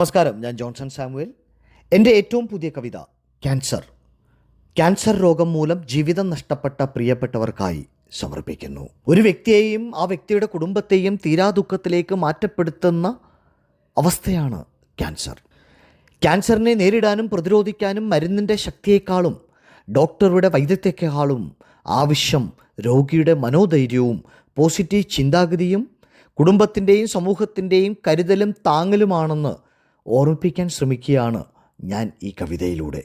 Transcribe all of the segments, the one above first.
നമസ്കാരം ഞാൻ Johnson Samuel. എന്റെ ഏറ്റവും പുതിയ കവിത ക്യാൻസർ. ക്യാൻസർ രോഗം മൂലം ജീവിതം നഷ്ടപ്പെട്ട പ്രിയപ്പെട്ടവർക്കായി സമർപ്പിക്കുന്നു. ഒരു വ്യക്തിയെയും ആ വ്യക്തിയുടെ കുടുംബത്തെയും തീരാ ദുഃഖത്തിലേക്ക് മാറ്റപ്പെടുത്തുന്ന അവസ്ഥയാണ് ക്യാൻസർ. ക്യാൻസറിനെ നേരിടാനും പ്രതിരോധിക്കാനും മരുന്നിന്റെ ശക്തിയേക്കാളും ഡോക്ടറുടെ വൈദ്യത്തെക്കാളും ആവശ്യം രോഗിയുടെ മനോധൈര്യവും പോസിറ്റീവ് ചിന്താഗതിയും കുടുംബത്തിന്റെയും സമൂഹത്തിന്റെയും കരുതലും താങ്ങലുമാണെന്ന് ഓർമ്മിപ്പിക്കാൻ ശ്രമിക്കുകയാണ് ഞാൻ ഈ കവിതയിലൂടെ.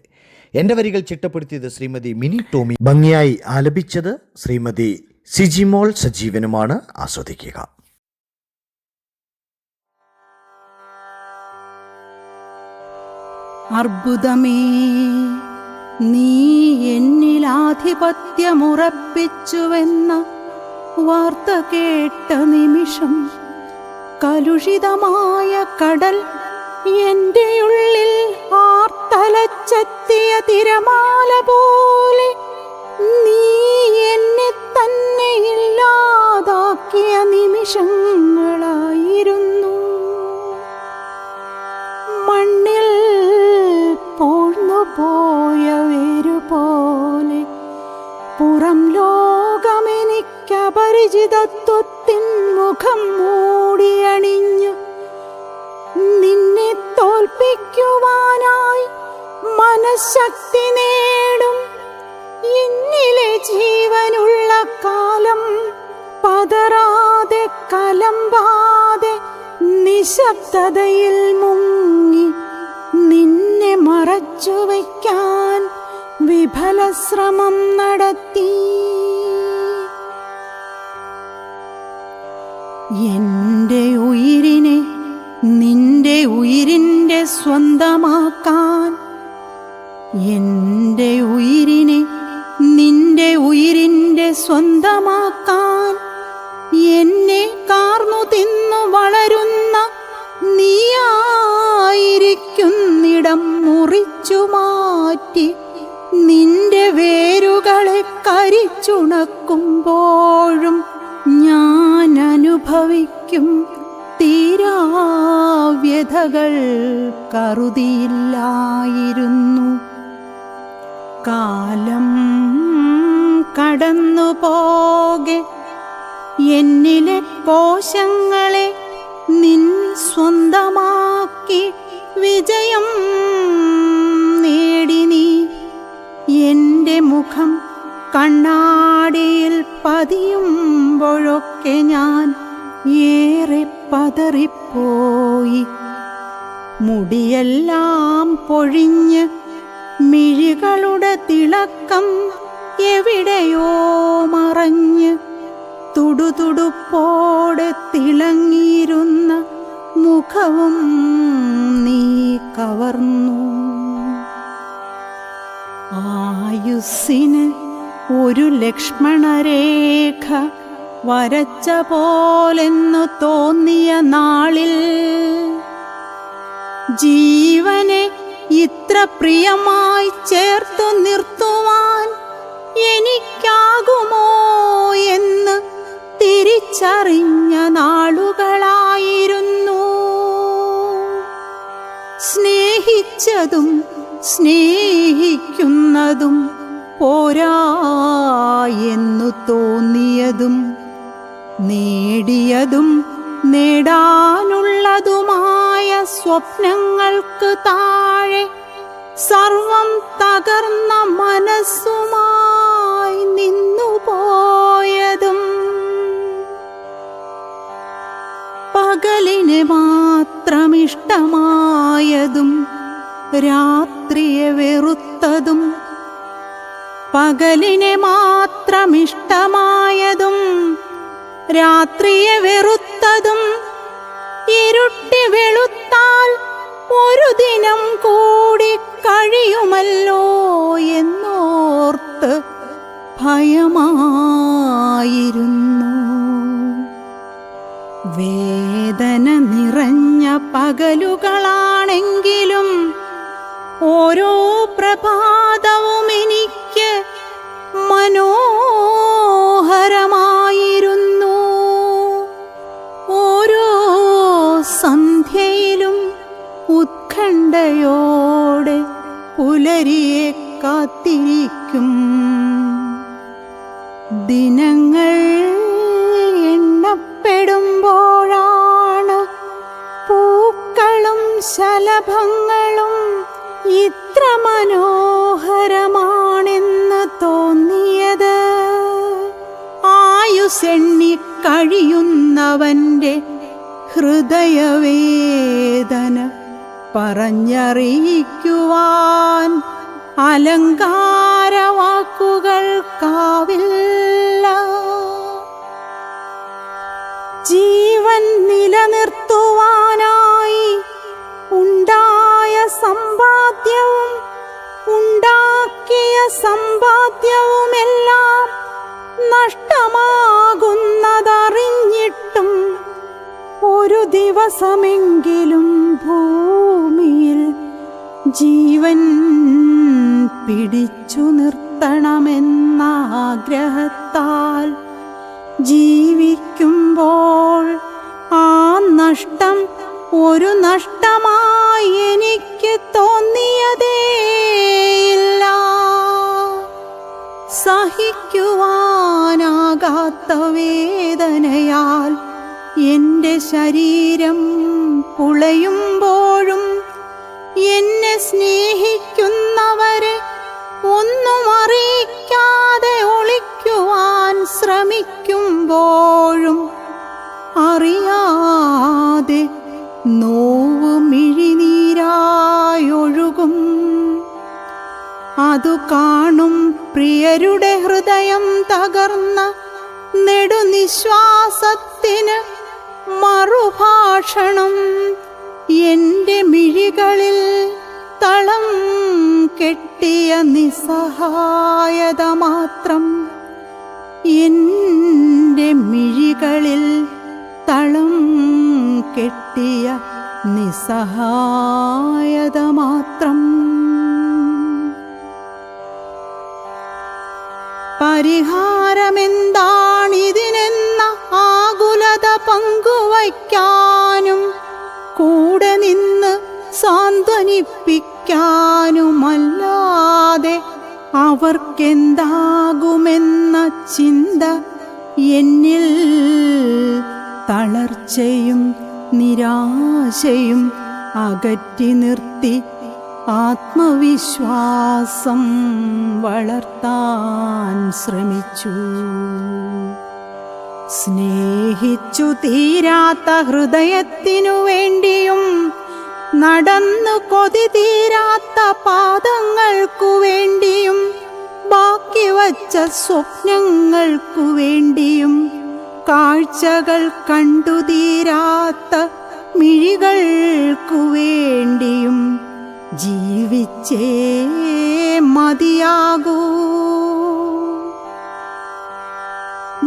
എന്റെ വരികൾ ചിട്ടപ്പെടുത്തിയത് ശ്രീമതി മിനി ടോമി. ഭംഗിയായി ആലപിച്ചത് ശ്രീമതി സിജിമോൾ സജീവനുമാണ്. ആസ്വദിക്കുക. അർബുദമേ നീ എന്നിലാധിപത്യമുറപ്പിച്ചുവെന്ന വാർത്ത കേട്ട നിമിഷം കലുഷിതമായ കടൽ എന്റെ ഉള്ളിൽ ആർത്തലച്ചെത്തിയ തിരമാല പോലെ നീ എന്നെ തന്നെ ഇല്ലാതാക്കിയ നിമിഷങ്ങളായിരുന്നു തോൽപ്പിക്കുവാനായി മനഃശക്തി നേടും. ഇന്നിലെ ജീവനുള്ള കാലം പതറാതെ കലമ്പാതെ നിശബ്ദതയിൽ മുങ്ങി നിന്നെ മറച്ചു വയ്ക്കാൻ വിഫല ശ്രമം നടത്തി. എന്റെ സ്വന്തമാക്കാൻ എന്റെ ഉയിരിനെ നിന്റെ ഉയിരിന്റെ സ്വന്തമാക്കാൻ എന്നെ കാർന്നു തിന്നു വളരുന്ന നീയായിരിക്കുന്നിടം മുറിച്ചു മാറ്റി നിന്റെ വേരുകളെ കരിച്ചുണക്കുമ്പോഴും ഞാൻ അനുഭവിക്കും. തീരാവ്യഥകൾ കറുതിയില്ലായിരുന്നു. കാലം കടന്നു പോകെ എന്നിലെ കോശങ്ങളെ നിൻ സ്വന്തമാക്കി വിജയം നേടി നീ. എന്റെ മുഖം കണ്ണാടിയിൽ പതിയുമ്പോഴൊക്കെ ഞാൻ ഏറെ പതറിപ്പോയി. മുടിയെല്ലാം പൊഴിഞ്ഞ് മിഴികളുടെ തിളക്കം എവിടെയോ മറഞ്ഞ് തുടുതുടുപ്പോടെ തിളങ്ങിയിരുന്ന മുഖവും നീ കവർന്നു. ആയുസ്സിന് ഒരു ലക്ഷ്മണരേഖ വരച്ച പോലെന്നു തോന്നിയ നാളിൽ ജീവനെ ഇത്ര പ്രിയമായി ചേർത്തു നിർത്തുവാൻ എനിക്കാകുമോ എന്ന് തിരിച്ചറിഞ്ഞ നാളുകളായിരുന്നു. സ്നേഹിച്ചതും സ്നേഹിക്കുന്നതും പോരാ എന്നു തോന്നിയതും നേടിയതും നേടാനുള്ളതുമായ സ്വപ്നങ്ങൾക്ക് താഴെ സർവം തകർന്ന മനസ്സുമായി നിന്നുപോയതും പകലിന് മാത്രം ഇഷ്ടമായതും രാത്രിയെ വെറുത്തതും പകലിനെ മാത്രം ഇഷ്ടമായതും രാത്രിയെ വെറുത്തതും ഇരുട്ടി വെളുത്താൽ ഒരു ദിനം കൂടി കഴിയുമല്ലോ എന്നോർത്ത് ഭയമായിരുന്നു. വേദന നിറഞ്ഞ പകലുകളാണെങ്കിലും ഓരോ പ്രഭാതവും ദിനങ്ങൾ എണ്ണപ്പെടുമ്പോഴാണ് പൂക്കളും ശലഭങ്ങളും ഇത്ര മനോഹരമാണെന്ന് തോന്നിയത്. ആയുസെണ്ണി കഴിയുന്നവന്റെ ഹൃദയവേദന പറഞ്ഞറിയിക്കുവാൻ അലങ്കാരവാക്കുകൾക്കാവില്ല ജീവൻ നിലനിർത്തുവാനായി ഉണ്ടായ സമ്പാദ്യവും ഉണ്ടാക്കിയ സമ്പാദ്യവുമെല്ലാം നഷ്ടമാകുന്നതറിഞ്ഞിട്ടും ഒരു ദിവസമെങ്കിലും ഭൂമിയിൽ ജീവൻ പിടിച്ചു നിർത്തണമെന്നാഗ്രഹത്താൽ ജീവിക്കുമ്പോൾ ആ നഷ്ടം ഒരു നഷ്ടമായി എനിക്ക് തോന്നിയതേയില്ല സഹിക്കുവാനാകാത്ത വേദനയാൽ എന്റെ ശരീരം പുളയുമ്പോഴും എന്നെ സ്നേഹിക്കുന്നവരെ ഒന്നും അറിയിക്കാതെ ഒളിക്കുവാൻ ശ്രമിക്കുമ്പോഴും അറിയാതെ നോവ് മിഴിനീരായൊഴുകും. അതു കാണും പ്രിയരുടെ ഹൃദയം തകർന്ന നെടുനിശ്വാസത്തിന് മറുഭാഷണം എന്റെ മിഴികളിൽ തളം കെട്ടിയ നിസ്സഹായത മാത്രം എന്റെ മിഴികളിൽ തളം കെട്ടിയ നിസ്സഹായത മാത്രം പരിഹാരമെന്താണിതിനെന്ന ആകുലത പങ്കുവയ്ക്കാനും കൂടെ നിന്ന് സാന്ത്വനിപ്പിക്കാനുമല്ലാതെ അവർക്കെന്താകുമെന്ന ചിന്ത എന്നിൽ തളർച്ചയും നിരാശയും അകറ്റി നിർത്തി ആത്മവിശ്വാസം വളർത്താൻ ശ്രമിച്ചു. സ്നേഹിച്ചു തീരാത്ത ഹൃദയത്തിനു വേണ്ടിയും നടന്നു കൊതി തീരാത്ത പാദങ്ങൾക്കു വേണ്ടിയും ബാക്കി വച്ച സ്വപ്നങ്ങൾക്കു വേണ്ടിയും കാഴ്ചകൾ കണ്ടു തീരാത്ത മിഴികൾക്കു വേണ്ടിയും ജീവിച്ചേ മതിയാകൂ.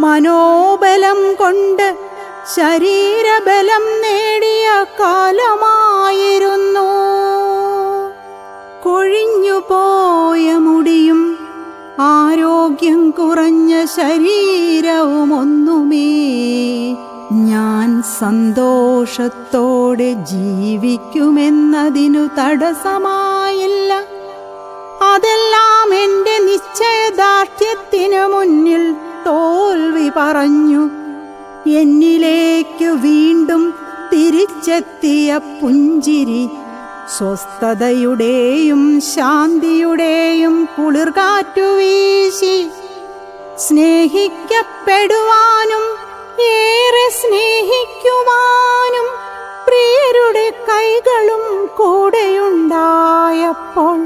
മനോബലം കൊണ്ട് ശരീരബലം നേടിയ കാലമായിരുന്നു. കൊഴിഞ്ഞുപോയ മുടിയും ആരോഗ്യം കുറഞ്ഞ ശരീരവും ഒന്നുമേ ഞാൻ സന്തോഷത്തോടെ ജീവിക്കുമെന്നതിനു തടസ്സമായില്ല. അതെല്ലാം എന്റെ നിശ്ചയദാർഢ്യത്തിനു മുന്നിൽ തോൽവി പറഞ്ഞു. എന്നിലേക്കു വീണ്ടും തിരിച്ചെത്തിയ പുഞ്ചിരി സ്വസ്ഥതയുടെയും ശാന്തിയുടെയും കുളിർകാറ്റു വീശി. സ്നേഹിക്കപ്പെടുവാനും ഏറെ സ്നേഹിക്കുവാനും പ്രിയരുടെ കൈകളും കൂടെയുണ്ടായപ്പോൾ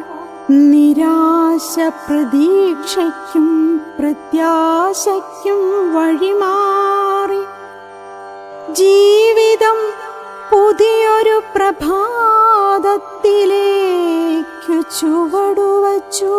നിരാശ പ്രതീക്ഷയ്ക്കും പ്രത്യാശയ്ക്കും വഴിമാറി. ജീവിതം പുതിയൊരു പ്രഭാതത്തിലേക്കു ചുവടുവച്ചു.